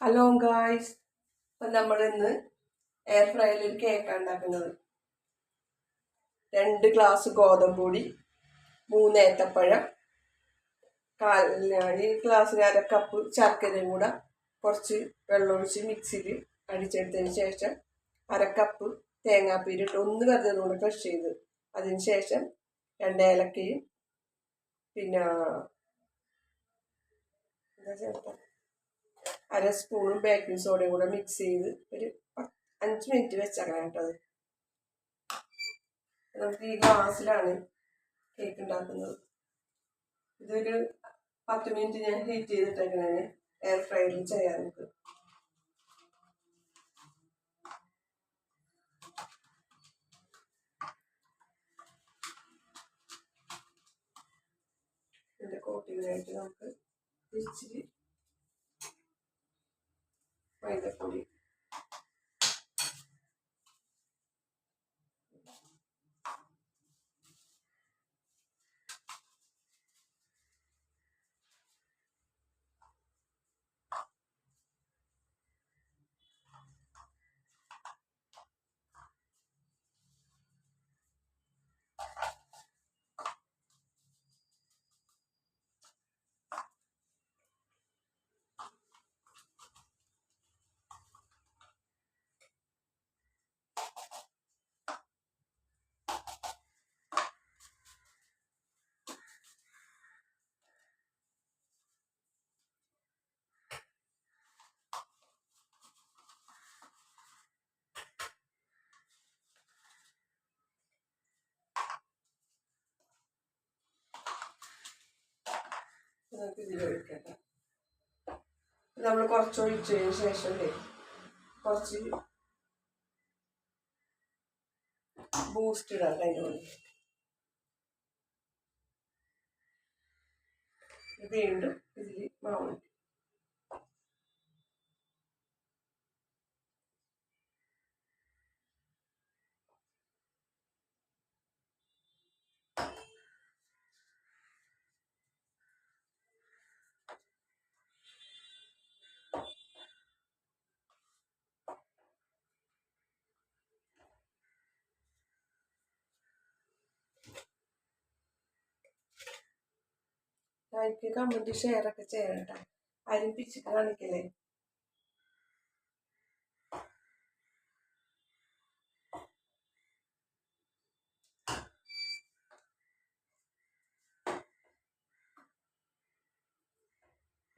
Hello guys അപ്പം നമ്മൾ ഇന്ന് എയർ ഫ്രൈയിൽ ഒരു കേക്കാണ് ഉണ്ടാക്കുന്നത് രണ്ട് ഗ്ലാസ് ഗോതമ്പ് പൊടി മൂന്ന് ഏത്തപ്പഴം കാൽ ഈ ഗ്ലാസ്സിന് അര കപ്പ് ശർക്കരയും കൂടെ കുറച്ച് വെള്ളമൊഴിച്ച് മിക്സിയിൽ അടിച്ചെടുത്തതിന് ശേഷം അര കപ്പ് തേങ്ങാപ്പീരിട്ട് ഒന്ന് വെറുതെ കൂടെ ക്രഷ് ചെയ്ത്. അതിന് ശേഷം രണ്ട് ഏലക്കയും പിന്നെ എന്താ ചേർത്ത? അര സ്പൂണും ബേക്കിംഗ് സോഡയും കൂടെ മിക്സ് ചെയ്ത് ഒരു അഞ്ച് മിനിറ്റ് വെച്ചേക്കണം കേട്ടത് നമുക്ക് ഈ ഗ്ലാസ്സിലാണ് കേക്ക് ഉണ്ടാക്കുന്നത്. ഇതൊരു പത്ത് മിനിറ്റ് ഞാൻ ഹീറ്റ് ചെയ്തിട്ടേക്കണേ എയർ ഫ്രൈയിൽ ചെയ്യാൻ നമുക്ക്. ഇതിന്റെ നമുക്ക് ഇച്ചിരി right that's funny. നമ്മൾ കുറച്ച് ഒഴിച്ചതിന് ശേഷം കുറച്ച് ബൂസ്റ്റ് ഇടാം ഉള്ളിൽ വീണ്ടും ഇതിൽ മാവ് ലൈക്ക് കമന്റ് ഷെയർ ഒക്കെ ചെയ്യണം കേട്ടോ. ആരും പിച്ചിട്ട് കാണിക്കല്ലേ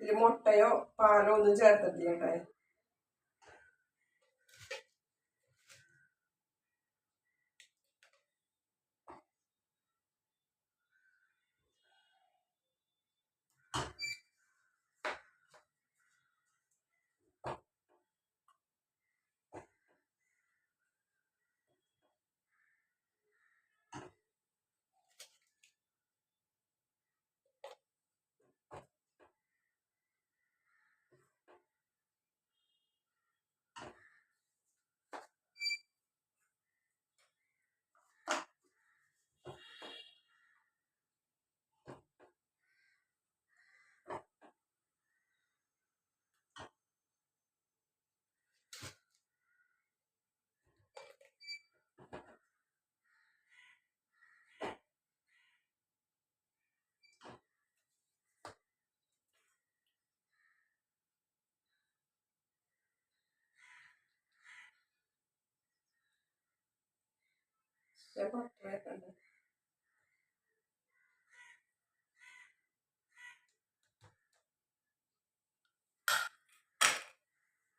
ഇതിൽ മുട്ടയോ പാലോ ഒന്നും ചേർത്തിട്ടില്ല കേട്ടോ. ഞാൻ പുറത്തേക്ക് ഉണ്ട്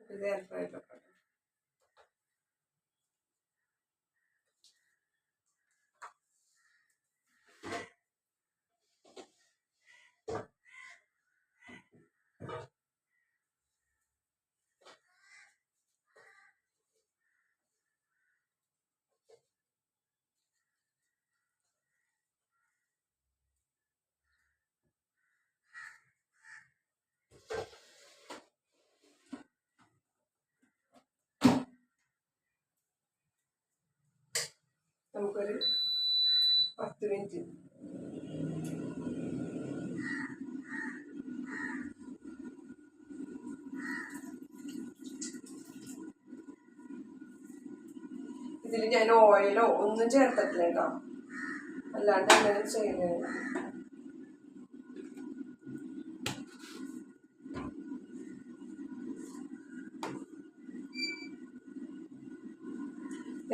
ഇത് എയർ ഫ്രൈഡിലൊക്കെ നമുക്കൊരു പത്ത് മിനിറ്റ്. ഇതിൽ ഞാൻ ഓയിലോ ഒന്നും ചേർത്തിട്ടില്ല കേട്ടോ. അല്ലാണ്ട് അങ്ങനെ ചെയ്യുന്നത്.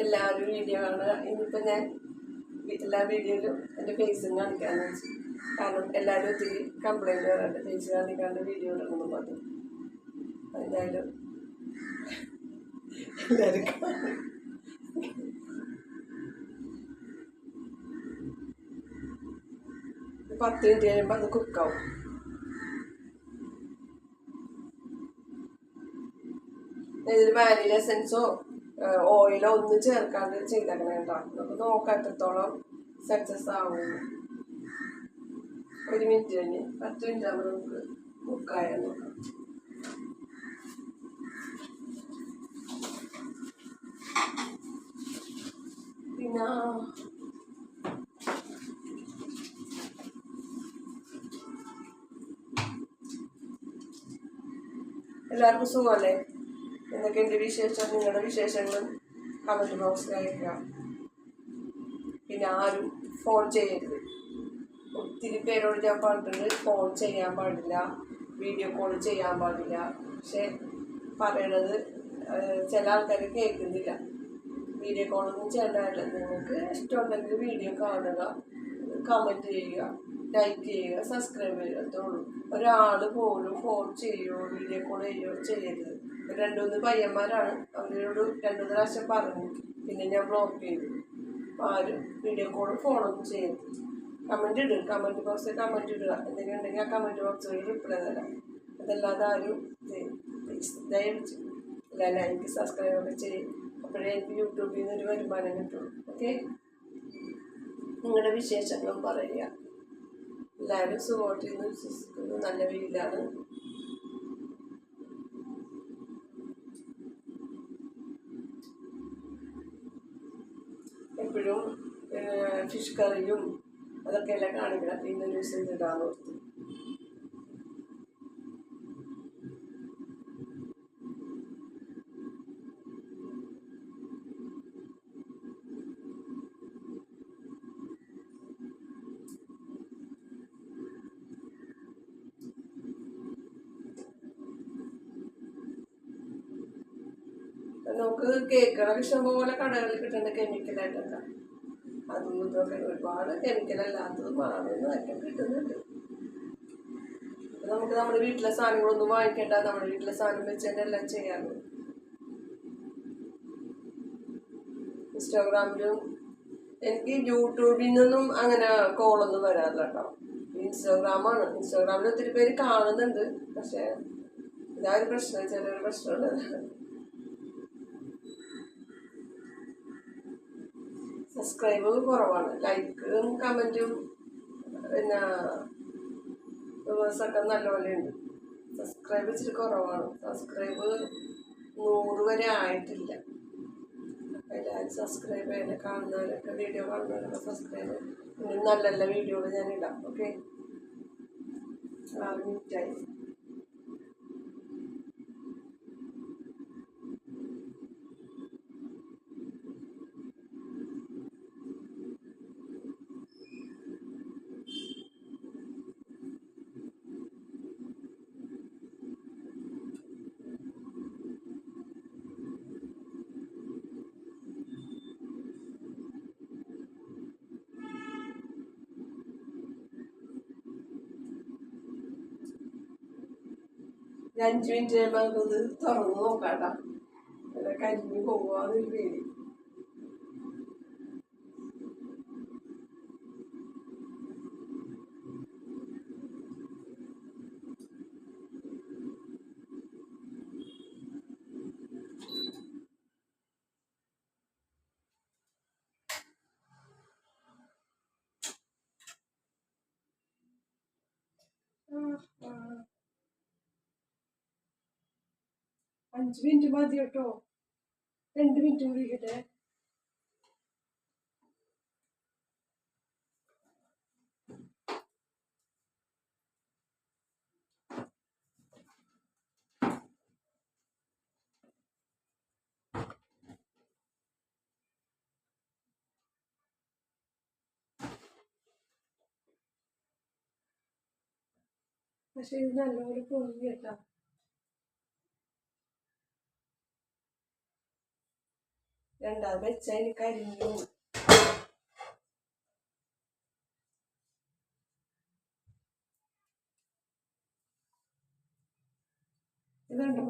എല്ലാവരും വീഡിയോ കാണുക. ഇനിയിപ്പോൾ ഞാൻ എല്ലാ വീഡിയോയിലും എന്റെ ഫേസും കാണിക്കാമെന്ന് വെച്ചു കാരണം എല്ലാവരും ഒത്തിരി കംപ്ലൈന്റ് വരാറുണ്ട്. ഫേസ് കാണിക്കാണ്ട് വീഡിയോ ഇടണമെന്ന് പറഞ്ഞു. എന്തായാലും. ഒരു പത്ത് മിനിറ്റ് കഴിയുമ്പോൾ അത് കുക്കാവും ഇതിൽ വാനില എസൻസോ ഓയിലോ ഒന്നും ചേർക്കാണ്ട് ചെയ്തേക്കണേ കേട്ടോ. നമുക്ക് നോക്കാം സക്സസ് ആവുന്നു ഒരു മിനിറ്റ് കഴിഞ്ഞ് പത്ത് മിനിറ്റ് ആകുമ്പോൾ നമുക്ക് കുക്കായ നോക്കാം പിന്നെ എല്ലാവർക്കും സുഖമല്ലേ? എന്തൊക്കെയുണ്ട് വിശേഷം? നിങ്ങളുടെ വിശേഷങ്ങളും കമന്റ് ബോക്സിൽ അയക്കുക പിന്നെ ആരും ഫോൺ ചെയ്യരുത്. ഒത്തിരി പേരോട് ഞാൻ പറഞ്ഞിട്ടുണ്ട് ഫോൺ ചെയ്യാൻ പാടില്ല വീഡിയോ കോൾ ചെയ്യാൻ പാടില്ല. പക്ഷെ പറയണത് ചില ആൾക്കാർ കേൾക്കുന്നില്ല. വീഡിയോ കോളൊന്നും ചെയ്യേണ്ടതല്ല നിങ്ങൾക്ക് ഇഷ്ടമുണ്ടെങ്കിൽ വീഡിയോ കാണുക കമന്റ് ചെയ്യുക ലൈക്ക് ചെയ്യുക സബ്സ്ക്രൈബ് ചെയ്യുക ഒരാൾ പോലും ഫോൺ ചെയ്യുകയോ വീഡിയോ കോൾ ചെയ്യുകയോ ചെയ്യരുത്. ഒരു രണ്ട് മൂന്ന് പയ്യന്മാരാണ്. അവരോട് രണ്ടുമൂന്ന് പ്രാവശ്യം പറഞ്ഞു. പിന്നെ ഞാൻ ബ്ലോക്ക് ചെയ്തു. ആരും വീഡിയോ കോളും ഫോണൊന്നും ചെയ്യരുത്. കമന്റ് ഇടുക കമന്റ് ബോക്സിൽ കമന്റ് ഇടുക. എന്തെങ്കിലും ഉണ്ടെങ്കിൽ ആ കമന്റ് ബോക്സിൽ റിപ്ലൈ തരാം. അതല്ലാതെ ആരും ദയവിച്ചു എല്ലാ ലൈക്ക് സബ്സ്ക്രൈബ് ഒക്കെ ചെയ്യും. അപ്പോഴേ എനിക്ക് യൂട്യൂബിൽ നിന്ന് ഒരു വരുമാനം കിട്ടുള്ളൂ. ഓക്കെ നിങ്ങളുടെ വിശേഷങ്ങളും പറയുക. എല്ലാവരും വിശ്വസിക്കുന്നു. നല്ല വെയിലാണ്. എപ്പോഴും ഫിഷ് കറിയും അതൊക്കെയല്ലേ കാണിക്കണം ഇന്ന് ന്യൂസിൽ ഇടാന്ന് ഓർത്തു കേക്കുകളൊക്കെ ഇഷ്ടംപോലെ കടകളിൽ കിട്ടുന്ന കെമിക്കലായിട്ടൊക്കെ അതും ഇതൊക്കെ ഒരുപാട് കെമിക്കലല്ലാത്തതും മാറുന്നതൊക്കെ കിട്ടുന്നുണ്ട്. നമുക്ക് നമ്മുടെ വീട്ടിലെ സാധനങ്ങളൊന്നും വാങ്ങിക്കേണ്ട നമ്മുടെ വീട്ടിലെ സാധനം വെച്ച് തന്നെ എല്ലാം ചെയ്യാറ് ഇൻസ്റ്റാഗ്രാമിലും എനിക്ക് യൂട്യൂബിൽ നിന്നും അങ്ങനെ കോളൊന്നും വരാറില്ല കേട്ടോ. ഇൻസ്റ്റാഗ്രാമാണ് ഇൻസ്റ്റാഗ്രാമിൽ ഒത്തിരി പേര് കാണുന്നുണ്ട്. പക്ഷേ ഒരു പ്രശ്നം ചെറിയൊരു പ്രശ്നമുള്ളത്. സബ്സ്ക്രൈബ് കുറവാണ്. ലൈക്കും കമന്റും പിന്നെ വ്യൂവേഴ്സൊക്കെ നല്ലപോലെ ഉണ്ട്. സബ്സ്ക്രൈബ് ഇച്ചിരി കുറവാണ്. സബ്സ്ക്രൈബ് നൂറ് വരെ ആയിട്ടില്ല. എല്ലാവരും സബ്സ്ക്രൈബ് ചെയ്യുന്ന കാണുന്നവരൊക്കെ വീഡിയോ കാണുന്നവരൊക്കെ സബ്സ്ക്രൈബ് നല്ല നല്ല വീഡിയോകൾ ഞാൻ ഇടാം. ഓക്കെ ആ മിനിറ്റായി അഞ്ച് മിനിറ്റ് കഴിയുമ്പോൾ നമുക്കത് തുറന്ന് നോക്കാട്ടാ. അല്ല കരിഞ്ഞ് പോകുവാന്നൊരു പേടി. അഞ്ച് മിനിറ്റ് മതി കേട്ടോ. രണ്ട് മിനിറ്റ് കൂടി ഇരിക്കട്ടെ. പക്ഷെ ഇത് നല്ലപോലെ പൊങ്ങി കേട്ടോ. വെച്ചാൽ എനിക്ക് അരിഞ്ഞു ഇതുണ്ടോ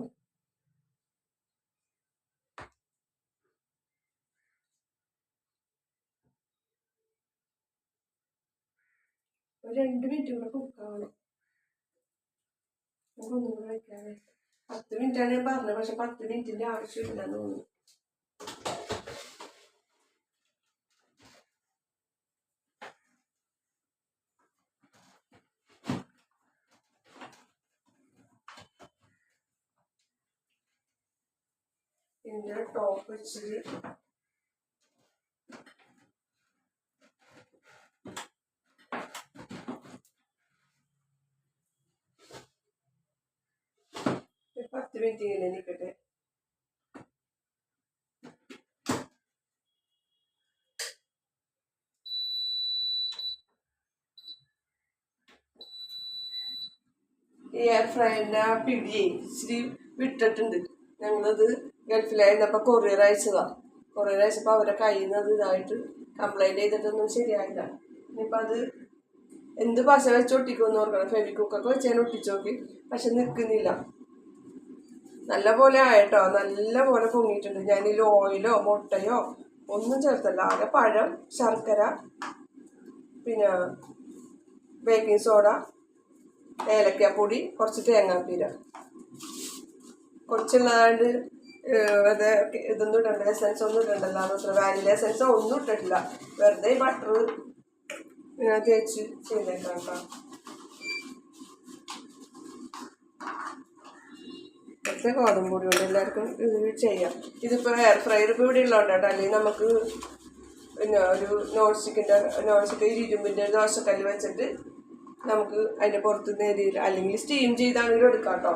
രണ്ട് മിനിറ്റ് കൂടെ കുക്കാവണം ഒന്നും കൂടെ വയ്ക്കാതെ പത്ത് മിനിറ്റാണ് ഞാൻ പറഞ്ഞത് പക്ഷെ പത്ത് മിനിറ്റിന്റെ ആവശ്യമില്ലെന്ന് തോന്നുന്നു. ടോപ്പ് ഒരു പത്ത് മിനിറ്റ് എയർ ഇച്ചിരി വിട്ടിട്ടുണ്ട്. ഞങ്ങളത് ഗൾഫിലായിരുന്നപ്പോൾ കൊറിയർ അയച്ചതാണ് കൊറിയർ അയച്ചപ്പോൾ അവരെ കയ്യിൽ നിന്ന് അത് ഇതായിട്ട് കംപ്ലൈന്റ് ചെയ്തിട്ടൊന്നും ശരിയായില്ല. ഇനിയിപ്പോൾ അത് എന്ത് പശ വെച്ച് ഒട്ടിക്കുമെന്ന് ഓർക്കണം. ഫെവിക്കുക്കൊക്കെ വെച്ച് ഞാൻ ഒട്ടിച്ചു നോക്കി. പക്ഷെ നിൽക്കുന്നില്ല. നല്ല പോലെ ആയിട്ടോ? നല്ല പോലെ പൊങ്ങിയിട്ടുണ്ട് ഞാനിതിൽ ഓയിലോ മുട്ടയോ ഒന്നും ചേർത്തല്ല. ആകെ പഴം ശർക്കര പിന്നെ ബേക്കിംഗ് സോഡ ഏലക്കാപ്പൊടി കുറച്ച് തേങ്ങാപ്പീര. കുറച്ചുള്ളതാണ്ട് ഇത് ഇതൊന്നും ഇടണ്ട എസൻസ് ഒന്നും ഇടണ്ടല്ലോ മാത്രം വാനില എസെൻസ് ഒന്നും ഇട്ടിട്ടില്ല. വെറുതെ ബട്ടർ തേച്ച് ചെയ്തേക്കാം കേട്ടോ കുറച്ച് ഗോതമ്പ് പൊടി കൊണ്ട് എല്ലാവർക്കും ഇത് ചെയ്യാം. ഇതിപ്പോൾ എയർ ഫ്രയർ ഇപ്പോൾ ഇവിടെ ഉള്ളതുകൊണ്ട് കേട്ടോ അല്ലെങ്കിൽ നമുക്ക് പിന്നെ ഒരു നോൺ സ്റ്റിക്കിന്റെ നോൺ സ്റ്റിക്ക് ഇരുമ്പിന്റെ ദോശക്കല്ല് വെച്ചിട്ട് നമുക്ക് അതിന്റെ പുറത്ത് നേരിയില്ല അല്ലെങ്കിൽ സ്റ്റീം ചെയ്താണെങ്കിലും എടുക്കാം കേട്ടോ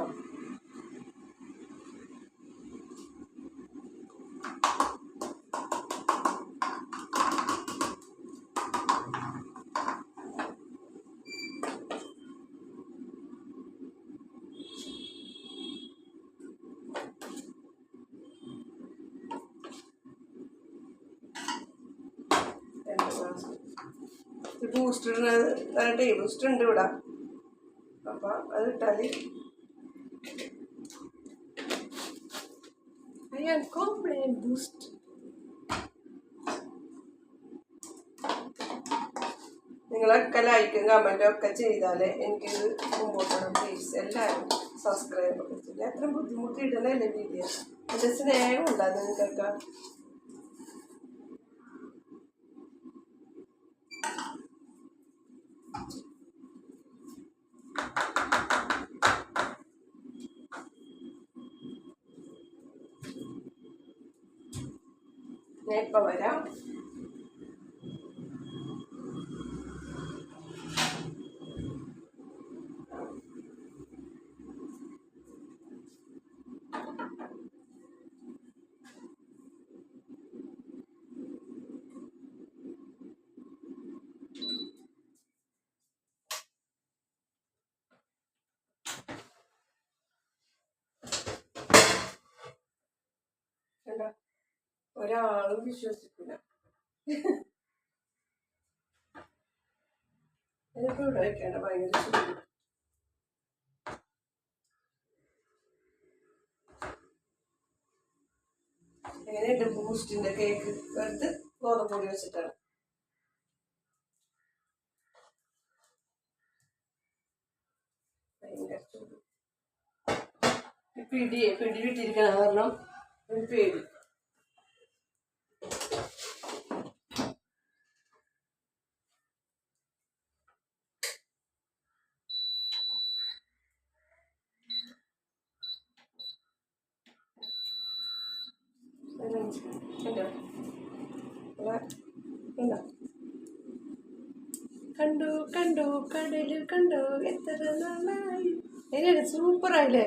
രണ്ട് ഗ്ലാസ് ഇത് ബൂസ്റ്റ് ഇടുന്നത് ടീ ഉണ്ട് ഇവിടെ. അപ്പം അത് ഇട്ടാൽ അയ്യാ കോംപ്ലൈൻ ബൂസ്റ്റ് നിങ്ങളൊക്കെ ലൈക്കും കമന്റും ഒക്കെ ചെയ്താലേ എനിക്കിത് മുമ്പോട്ട് പ്ലീസ് എല്ലാവരും സബ്സ്ക്രൈബ് ഒക്കെ ചെയ്യില്ല എത്ര ബുദ്ധിമുട്ട് ഇടണല്ലേ വീഡിയോ എന്റെ സ്നേഹം ഉണ്ടാകും നിങ്ങൾക്കൊക്കെ? ഞാൻ ഇപ്പം വരാം കണ്ടോ ഒരാളും വിശ്വസിക്കില്ല ഇതിപ്പോ ഇവിടെ വെക്കേണ്ട ഭയങ്കര ചൂട് എങ്ങനെയുണ്ട് ബൂസ്റ്റിന്റെ കേക്ക്? വെറുതെ ഗോതമ്പ് പൊടി വെച്ചിട്ടാണ്. ഭയങ്കര പിടിയെ പിടി വിട്ടിരിക്കണം കാരണം ഒരു പേടി. കണ്ടോ? കണ്ടോ കണ്ടു കണ്ടു കടൽ കണ്ടു എത്ര നാളായി. എങ്ങനെയാണ് സൂപ്പറായില്ലേ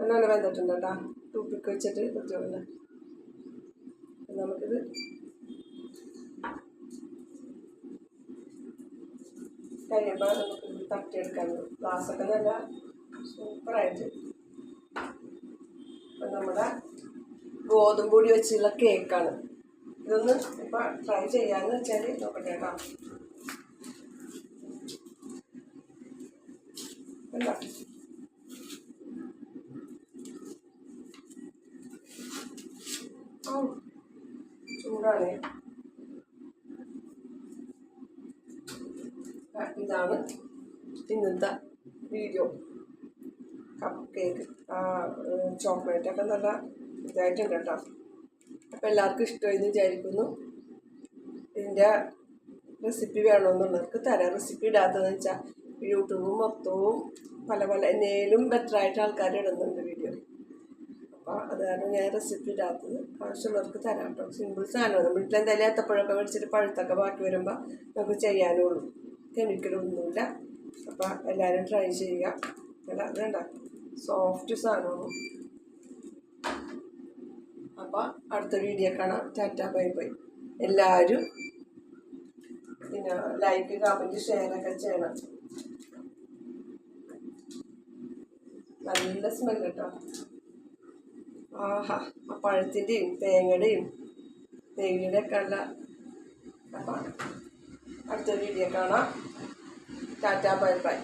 നല്ല വെന്തിട്ടുണ്ട് ടൂപ്പിക്ക് വെച്ചിട്ട് കുത്തിയോളെ നമുക്കിത് കഴിയുമ്പോൾ നമുക്ക് ഇത് തട്ടിയെടുക്കാൻ ഗ്ലാസ്സൊക്കെ നല്ല സൂപ്പറായിട്ട് നമ്മുടെ ഗോതമ്പ് പൊടി വെച്ചുള്ള കേക്കാണ്. ഇതൊന്ന് ഇപ്പം ട്രൈ ചെയ്യാന്ന് വെച്ചാൽ നോക്കട്ടെ കേട്ടോ. എന്താ ചൂടാണ്. ഇതാണ് ഇന്നത്തെ വീഡിയോ കപ്പ് കേക്ക് ആ ചോക്ലേറ്റ് ഒക്കെ നല്ല ഇതായിട്ടുണ്ട് കേട്ടോ. അപ്പോൾ എല്ലാവർക്കും ഇഷ്ടമായെന്ന് വിചാരിക്കുന്നു. ഇതിന്റെ റെസിപ്പി വേണമെന്നുള്ളവർക്ക് തരാം റെസിപ്പി ഇടാത്തതെന്ന് വെച്ചാൽ യൂട്യൂബും മൊത്തവും പല പല എന്നേലും ബെറ്ററായിട്ട് ആൾക്കാർ ഇടുന്നുണ്ട് വീഡിയോ അപ്പോൾ അത് കാരണം ഞാൻ റെസിപ്പി ഇടാത്തത്. ആവശ്യമുള്ളവർക്ക് തരാം കേട്ടോ. സിമ്പിൾ സാധനമാണ്. വീട്ടിൽ എന്തായാലും ഏത്തപ്പഴമൊക്കെ മേടിച്ചിട്ട് പഴുത്തൊക്കെ ബാക്കി വരുമ്പോൾ നമുക്ക് ചെയ്യാനുള്ളൂ. കെമിക്കലൊന്നുമില്ല അപ്പോൾ എല്ലാവരും ട്രൈ ചെയ്യുക. അല്ല വേണ്ട. സോഫ്റ്റ് സാധനമാണ്? അപ്പോൾ അടുത്ത വീഡിയോ കാണാം. Tata bye bye. എല്ലാവരും പിന്നെ ലൈക്ക് കമന്റ് ഷെയറൊക്കെ ചെയ്യണം. നല്ല സ്മെൽ കേട്ടോ ആഹാ ആ പഴത്തിന്റെയും തേങ്ങയുടെയും തേങ്ങയുടെ ഒക്കെ ഉള്ള അപ്പം അടുത്ത വീഡിയോ കാണാം. Tata bye bye.